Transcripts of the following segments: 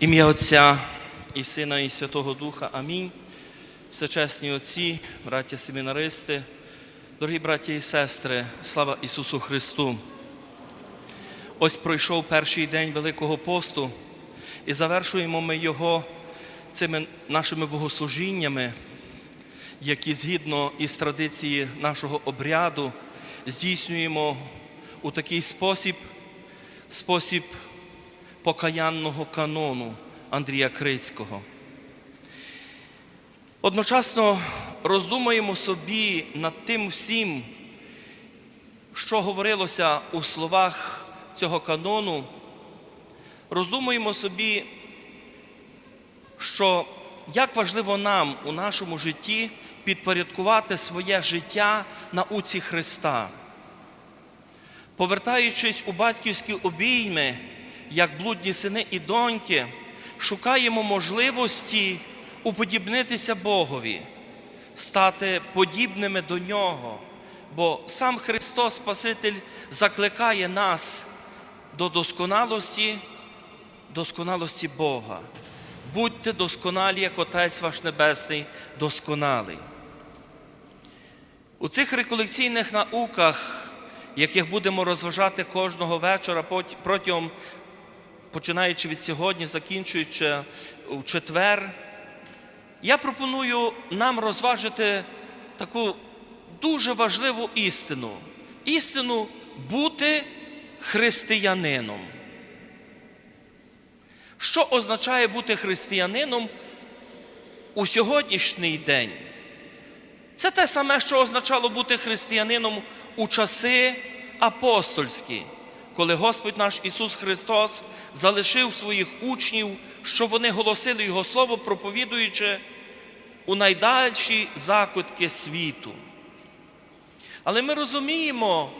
Ім'я Отця і Сина, і Святого Духа. Амінь. Всечесні Отці, браття семінаристи, дорогі браття і сестри, слава Ісусу Христу. Ось пройшов перший день Великого посту, і завершуємо ми його цими нашими богослужіннями, які згідно із традиції нашого обряду здійснюємо у такий спосіб, спосіб покаянного канону Андрія Крицького. Одночасно роздумаємо собі над тим всім, що говорилося у словах цього канону, роздумуємо собі, що як важливо нам у нашому житті підпорядкувати своє життя науці Христа. Повертаючись у батьківські обійми, як блудні сини і доньки, шукаємо можливості уподібнитися Богові, стати подібними до Нього, бо сам Христос Спаситель закликає нас до досконалості, досконалості Бога. Будьте досконалі, як Отець ваш Небесний досконалий. У цих реколекційних науках, яких будемо розважати кожного вечора протягом, починаючи від сьогодні, закінчуючи у четвер, я пропоную нам розважити таку дуже важливу істину. Істину бути християнином. Що означає бути християнином у сьогоднішній день? Це те саме, що означало бути християнином у часи апостольські, коли Господь наш Ісус Христос залишив своїх учнів, щоб вони голосили Його Слово, проповідуючи у найдальші закутки світу. Але ми розуміємо,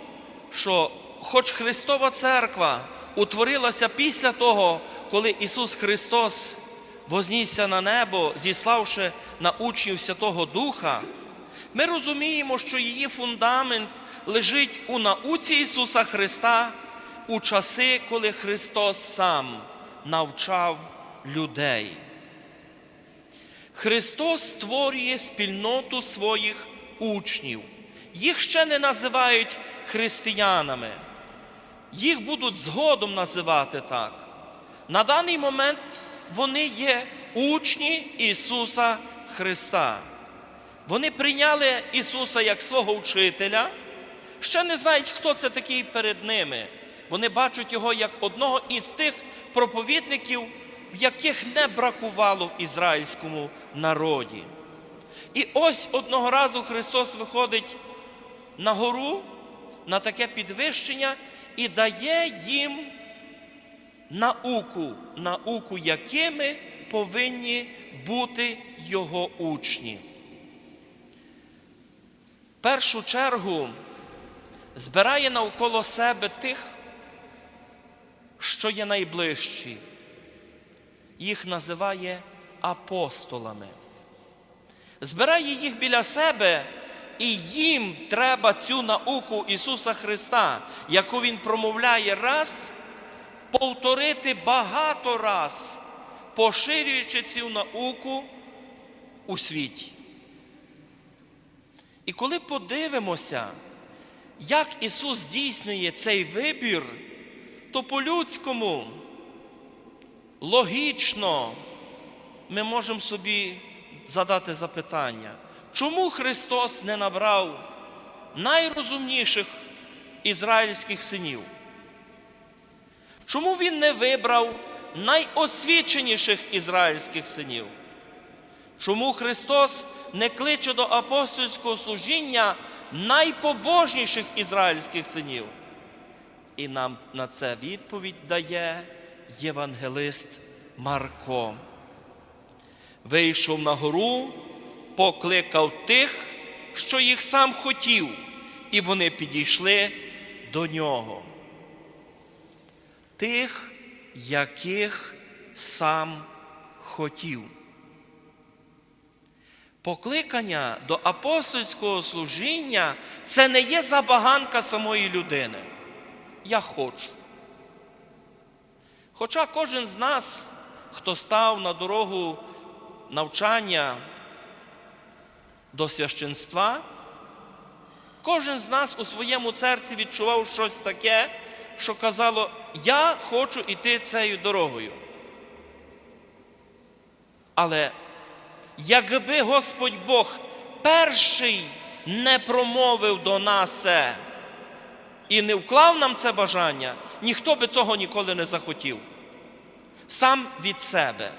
що хоч Христова Церква утворилася після того, коли Ісус Христос вознісся на небо, зіславши на учнів Святого Духа, ми розуміємо, що її фундамент лежить у науці Ісуса Христа у часи, коли Христос сам навчав людей. Христос створює спільноту своїх учнів. Їх ще не називають християнами. Їх будуть згодом називати так. На даний момент вони є учні Ісуса Христа. Вони прийняли Ісуса як свого вчителя, ще не знають, хто це такий перед ними. Вони бачать Його як одного із тих проповідників, яких не бракувало в ізраїльському народі. І ось одного разу Христос виходить на гору, на таке підвищення і дає їм науку, науку, якими повинні бути Його учні. В першу чергу збирає навколо себе тих, що є найближчі. Їх називає апостолами. Збирає їх біля себе, і їм треба цю науку Ісуса Христа, яку Він промовляє раз, повторити багато раз, поширюючи цю науку у світі. І коли подивимося, як Ісус здійснює цей вибір, то по-людському, логічно, ми можемо собі задати запитання, чому Христос не набрав найрозумніших ізраїльських синів? Чому Він не вибрав найосвіченіших ізраїльських синів? Чому Христос не кличе до апостольського служіння найпобожніших ізраїльських синів? І нам на це відповідь дає євангелист Марко. Вийшов на гору, покликав тих, що їх сам хотів, і вони підійшли до нього. Тих, яких сам хотів. Покликання до апостольського служіння це не є забаганка самої людини. Я хочу. Хоча кожен з нас хто став на дорогу навчання до священства, кожен з нас у своєму серці відчував щось таке, що казало, я хочу йти цією дорогою. Але якби Господь Бог перший не промовив до нас це і не вклав нам це бажання, ніхто би цього ніколи не захотів. Сам від себе.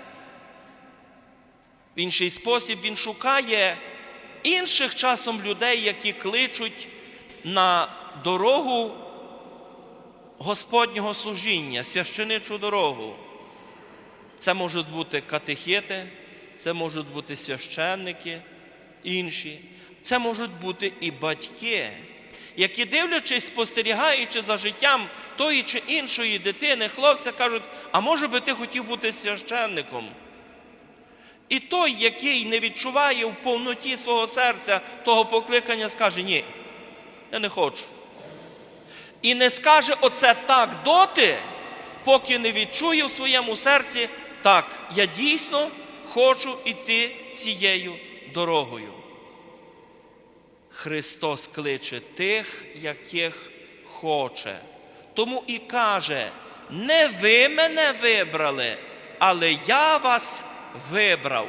В інший спосіб він шукає інших часом людей, які кличуть на дорогу Господнього служіння, священичу дорогу. Це можуть бути катехети, це можуть бути священники, інші. Це можуть бути і батьки, які, дивлячись, спостерігаючи за життям тої чи іншої дитини, хлопця кажуть, а може би ти хотів бути священником? І той, який не відчуває в повноті свого серця того покликання, скаже, ні, я не хочу. І не скаже оце так доти, поки не відчує в своєму серці, так, я дійсно хочу йти цією дорогою. Христос кличе тих, яких хоче. Тому і каже, не ви мене вибрали, але я вас вибрав.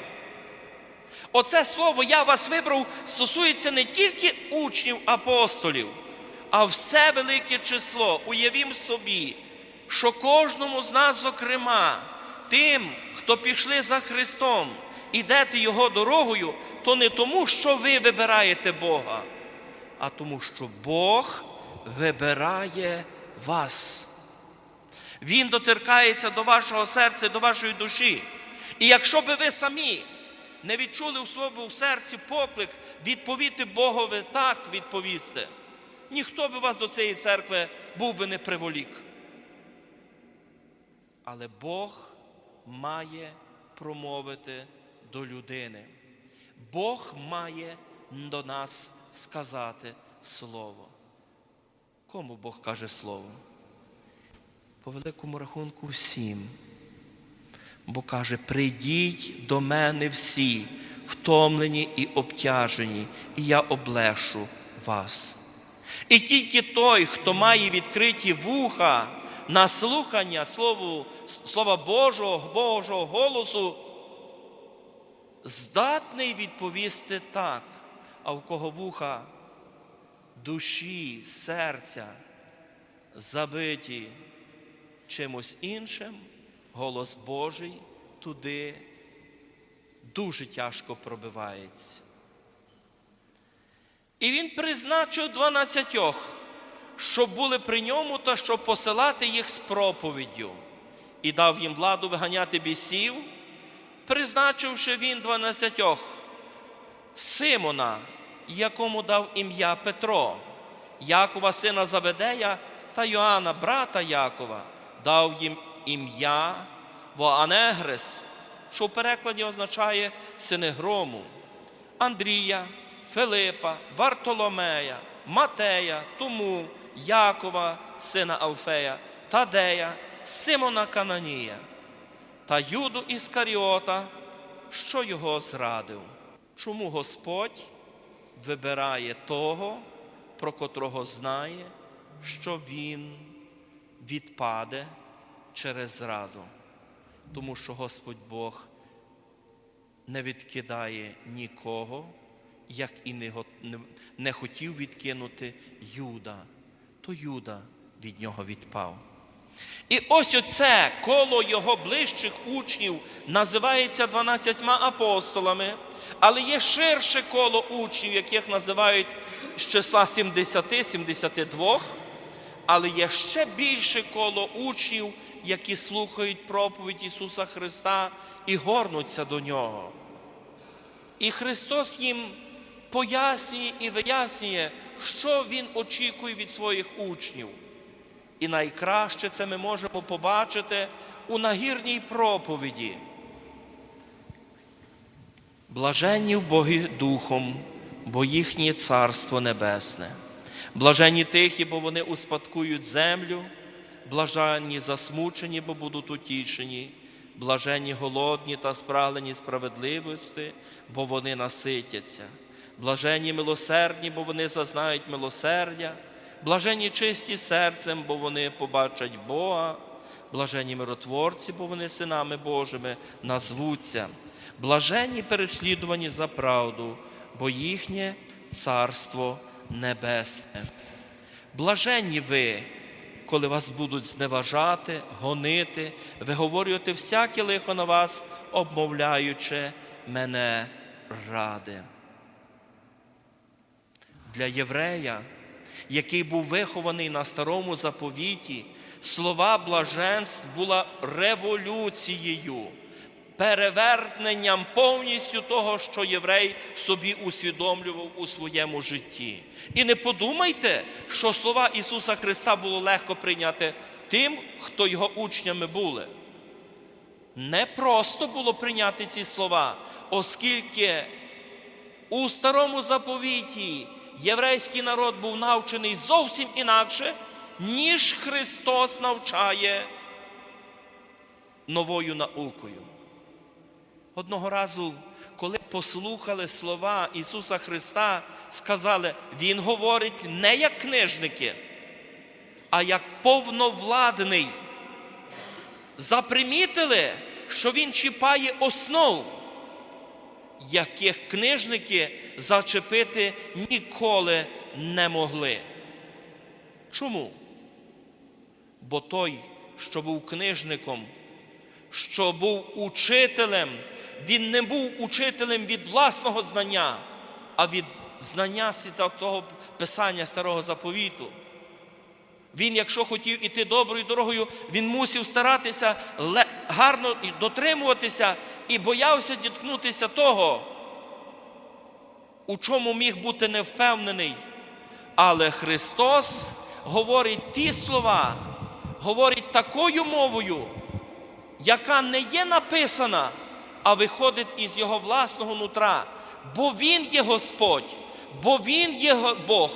Оце слово я вас вибрав стосується не тільки учнів апостолів, а все велике число. Уявім собі, що кожному з нас, зокрема, тим, хто пішли за Христом, ідете Його дорогою, то не тому, що ви вибираєте Бога, а тому, що Бог вибирає вас. Він доторкається до вашого серця, до вашої душі. І якщо би ви самі не відчули у своєму серці поклик відповісти Богові так відповісти, ніхто би вас до цієї церкви був би не приволік. Але Бог має промовити до людини. Бог має до нас сказати слово. Кому Бог каже слово? По великому рахунку всім. Бо каже, прийдіть до мене всі, втомлені і обтяжені, і я облешу вас. І тільки той, хто має відкриті вуха на слухання Слову, Слова Божого, Божого голосу, здатний відповісти так, а в кого вуха душі, серця забиті чимось іншим, голос Божий туди дуже тяжко пробивається. І він призначив дванадцятьох, щоб були при ньому та щоб посилати їх з проповіддю, і дав їм владу виганяти бісів, призначивши він дванадцятьох Симона, якому дав ім'я Петро, Якова, сина Заведея та Йоанна, брата Якова, дав їм ім'я Воанегрес, що в перекладі означає сини грому, Андрія, Филипа, Вартоломея, Матея, Тому, Якова, сина Алфея, Тадея, Симона Кананія та Юду Іскаріота, що його зрадив. Чому Господь вибирає того, про котрого знає, що він відпаде через зраду? Тому що Господь Бог не відкидає нікого, як і не, не- хотів відкинути Юда, то Юда від нього відпав. І ось оце коло його ближчих учнів називається 12 апостолами, але є ширше коло учнів, яких називають з числа 70-72, але є ще більше коло учнів, які слухають проповідь Ісуса Христа і горнуться до Нього. І Христос їм пояснює і вияснює, що Він очікує від своїх учнів. І найкраще це ми можемо побачити у нагірній проповіді. Блаженні Боги Духом, бо їхнє Царство Небесне. Блаженні тихі, бо вони успадкують землю, блаженні засмучені, бо будуть утішені, блаженні голодні та спраглені справедливості, бо вони наситяться. Блаженні милосердні, бо вони зазнають милосердя, блаженні чисті серцем, бо вони побачать Бога, блаженні миротворці, бо вони синами Божими назвуться, блаженні переслідувані за правду, бо їхнє царство небесне. Блаженні ви, коли вас будуть зневажати, гонити, виговорювати всяке лихо на вас, обмовляючи мене ради. Для єврея, який був вихований на старому заповіті, слова блаженств була революцією, переверненням повністю того, що єврей собі усвідомлював у своєму житті. І не подумайте, що слова Ісуса Христа було легко прийняти тим, хто його учнями були. Не просто було прийняти ці слова, оскільки у старому заповіті єврейський народ був навчений зовсім інакше, ніж Христос навчає новою наукою. Одного разу, коли послухали слова Ісуса Христа, сказали, Він говорить не як книжники, а як повновладний. Запримітили, що Він чіпає основ, яких книжники зачепити ніколи не могли. Чому? Бо той, що був книжником, що був учителем, він не був учителем від власного знання, а від знання святого Писання Старого Заповіту. Він, якщо хотів іти доброю дорогою, він мусив старатися гарно дотримуватися і боявся діткнутися того, у чому міг бути невпевнений. Але Христос говорить ті слова, говорить такою мовою, яка не є написана, а виходить із його власного нутра. Бо Він є Господь, бо Він є Бог,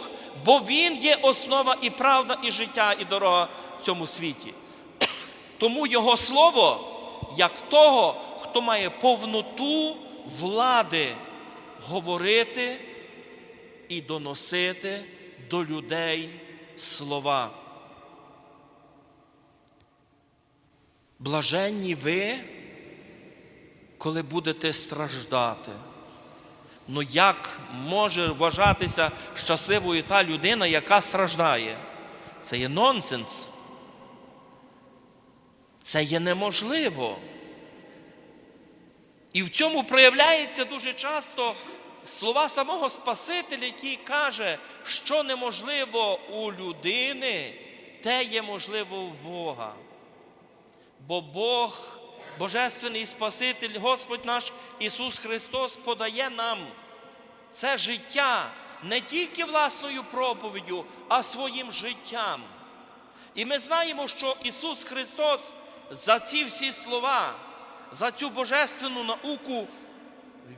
бо Він є основа і правда, і життя, і дорога в цьому світі. Тому Його слово, як того, хто має повноту влади говорити і доносити до людей слова. Блаженні ви, коли будете страждати. Ну як може вважатися щасливою та людина, яка страждає? Це є нонсенс. Це є неможливо. І в цьому проявляється дуже часто слова самого Спасителя, який каже, що неможливо у людини, те є можливо в Бога. Бо Бог, Божественний Спаситель, Господь наш Ісус Христос подає нам це життя не тільки власною проповіддю, а своїм життям. І ми знаємо, що Ісус Христос за ці всі слова, за цю божественну науку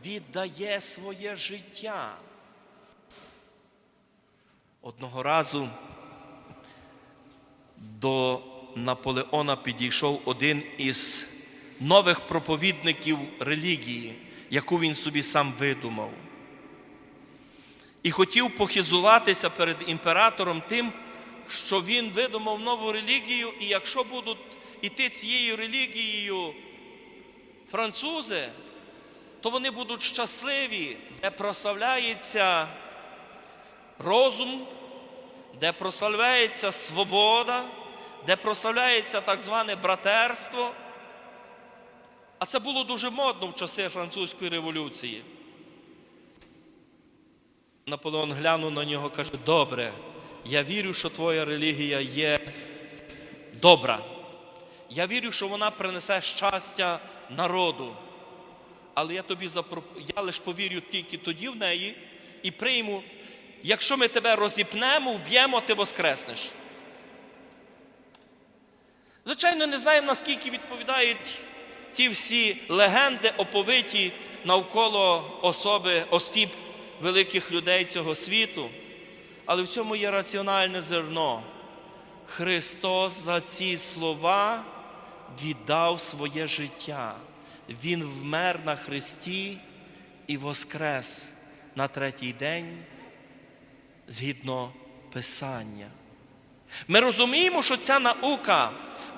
віддає своє життя. Одного разу до Наполеона підійшов один із нових проповідників релігії, яку він собі сам видумав. І хотів похизуватися перед імператором тим, що він видумав нову релігію, і якщо будуть іти цією релігією французи, то вони будуть щасливі, де прославляється розум, де прославляється свобода, де прославляється так зване братерство. А це було дуже модно в часи французької революції. Наполеон глянув на нього і каже: Добре, я вірю, що твоя релігія є добра. Я вірю, що вона принесе щастя народу. Але я тобі запро... я лише повірю тільки тоді в неї і прийму, якщо ми тебе розіпнемо, вб'ємо, ти воскреснеш. Звичайно, не знаємо, наскільки відповідають ці всі легенди, оповиті навколо особи осіб великих людей цього світу. Але в цьому є раціональне зерно. Христос за ці слова віддав своє життя. Він вмер на Христі і воскрес на третій день згідно Писання. Ми розуміємо, що ця наука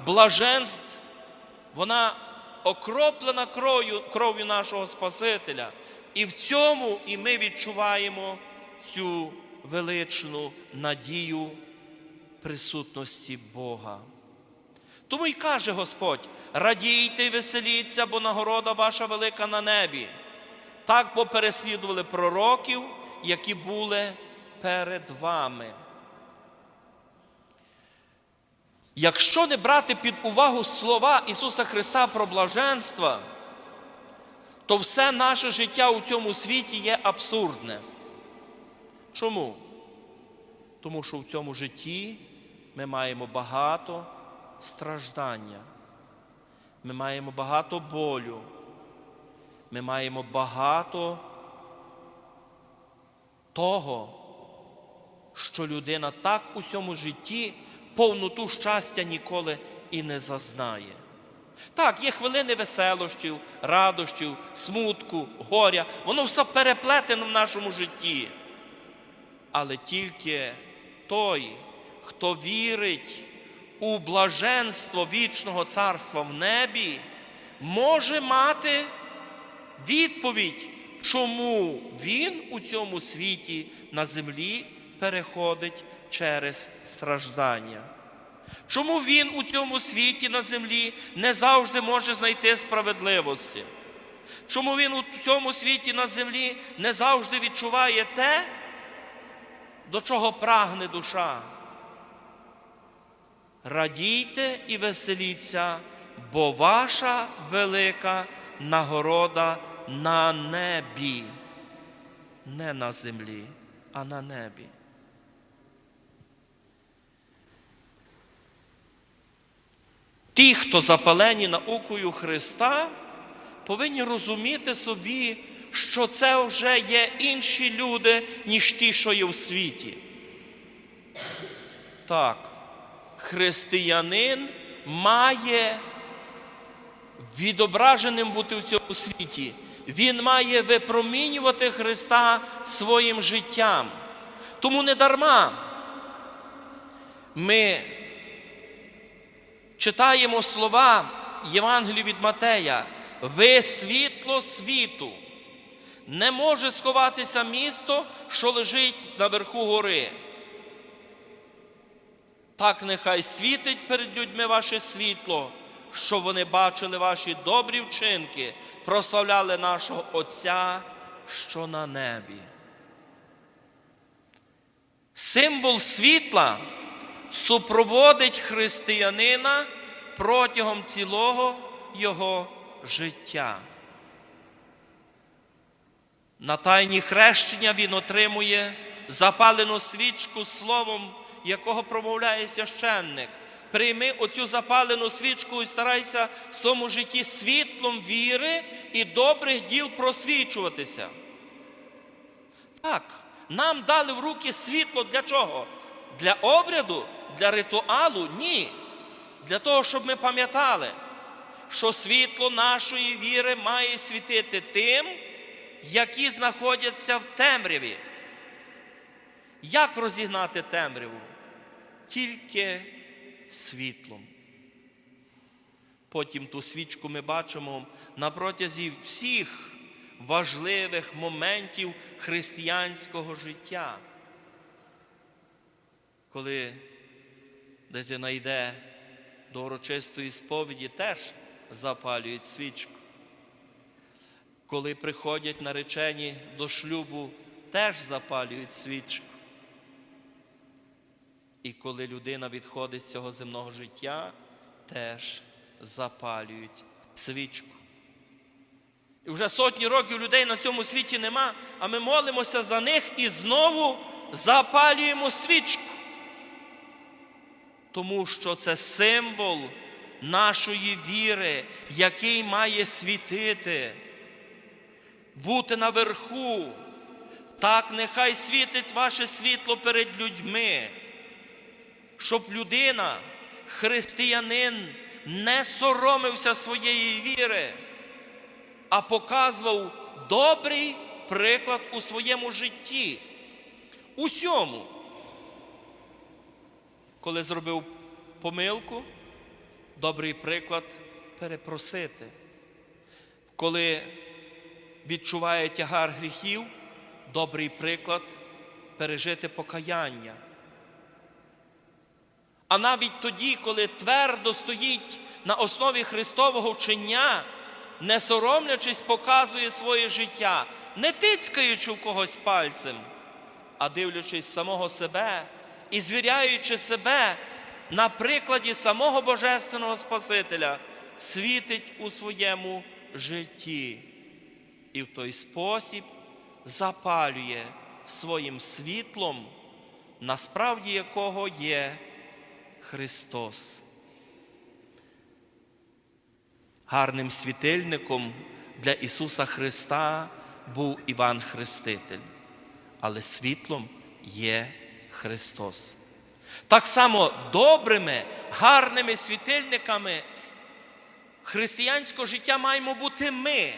блаженств, вона окроплена кров'ю, кров'ю нашого Спасителя. І в цьому і ми відчуваємо цю величну надію присутності Бога. Тому й каже Господь: радійте й веселіться, бо нагорода ваша велика на небі. Так попереслідували пророків, які були перед вами. Якщо не брати під увагу слова Ісуса Христа про блаженство, то все наше життя у цьому світі є абсурдне. Чому? Тому що в цьому житті ми маємо багато страждання, ми маємо багато болю, ми маємо багато того, що людина так у цьому житті повноту щастя ніколи і не зазнає. Так, є хвилини веселощів, радощів, смутку, горя, воно все переплетено в нашому житті. Але тільки той, хто вірить у блаженство вічного царства в небі, може мати відповідь, чому він у цьому світі на землі переходить через страждання. Чому він у цьому світі на землі не завжди може знайти справедливості? Чому він у цьому світі на землі не завжди відчуває те, до чого прагне душа? Радійте і веселіться, бо ваша велика нагорода на небі, не на землі, а на небі. Ті, хто запалені наукою Христа, повинні розуміти собі, що це вже є інші люди, ніж ті, що є в світі. Так, християнин має відображеним бути в цьому світі. Він має випромінювати Христа своїм життям. Тому не дарма ми читаємо слова Євангелію від Матея. Ви світло світу. Не може сховатися місто, що лежить наверху гори. Так нехай світить перед людьми ваше світло, щоб вони бачили ваші добрі вчинки, прославляли нашого Отця, що на небі. Символ світла супроводить християнина протягом цілого його життя. На тайні хрещення він отримує запалену свічку словом, якого промовляє священник. Прийми оцю запалену свічку і старайся в своєму житті світлом віри і добрих діл просвічуватися. Так, нам дали в руки світло для чого? Для обряду, для ритуалу? Ні. Для того, щоб ми пам'ятали, що світло нашої віри має світити тим, які знаходяться в темряві. Як розігнати темряву? Тільки світлом. Потім ту свічку ми бачимо на протязі всіх важливих моментів християнського життя. Коли дитина йде до урочистої сповіді, теж запалюють свічку. Коли приходять наречені до шлюбу, теж запалюють свічку. І коли людина відходить з цього земного життя, теж запалюють свічку. І вже сотні років людей на цьому світі нема, а ми молимося за них і знову запалюємо свічку. Тому що це символ нашої віри, який має світити, бути наверху. Так нехай світить ваше світло перед людьми, щоб людина, християнин, не соромився своєї віри, а показував добрий приклад у своєму житті. Усьому, коли зробив помилку, добрий приклад перепросити. Коли відчуває тягар гріхів, добрий приклад пережити покаяння. А навіть тоді, коли твердо стоїть на основі Христового вчення, не соромлячись, показує своє життя, не тицькаючи в когось пальцем, а дивлячись самого себе і звіряючи себе на прикладі самого Божественного Спасителя, світить у своєму житті і в той спосіб запалює своїм світлом, насправді якого є Христос. Гарним світильником для Ісуса Христа був Іван Хреститель, але світлом є Христос. Так само добрими, гарними світильниками християнського життя маємо бути ми,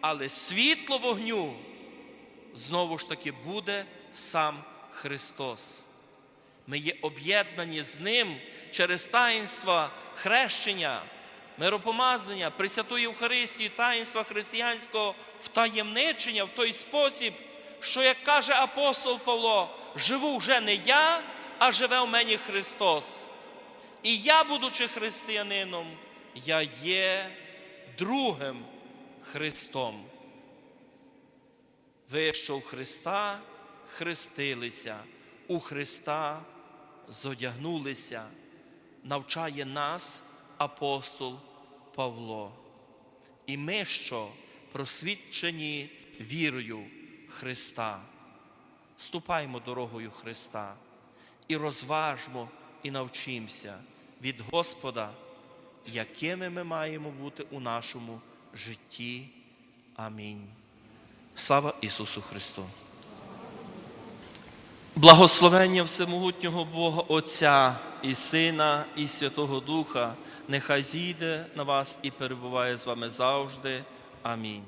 але світло вогню знову ж таки буде сам Христос. Ми є об'єднані з Ним через таїнства хрещення, миропомазання, Пресвятої Євхаристії, таїнства християнського втаємничення в той спосіб, що, як каже апостол Павло, живу вже не я, а живе в мені Христос. І я, будучи християнином, я є другим Христом. Ви, що в Христа хрестилися, у Христа зодягнулися, навчає нас апостол Павло. І ми, що просвідчені вірою Христа, ступаймо дорогою Христа і розважмо і навчимося від Господа, якими ми маємо бути у нашому житті. Амінь. Слава Ісусу Христу! Благословення Всемогутнього Бога Отця і Сина, і Святого Духа, нехай зійде на вас і перебуває з вами завжди. Амінь.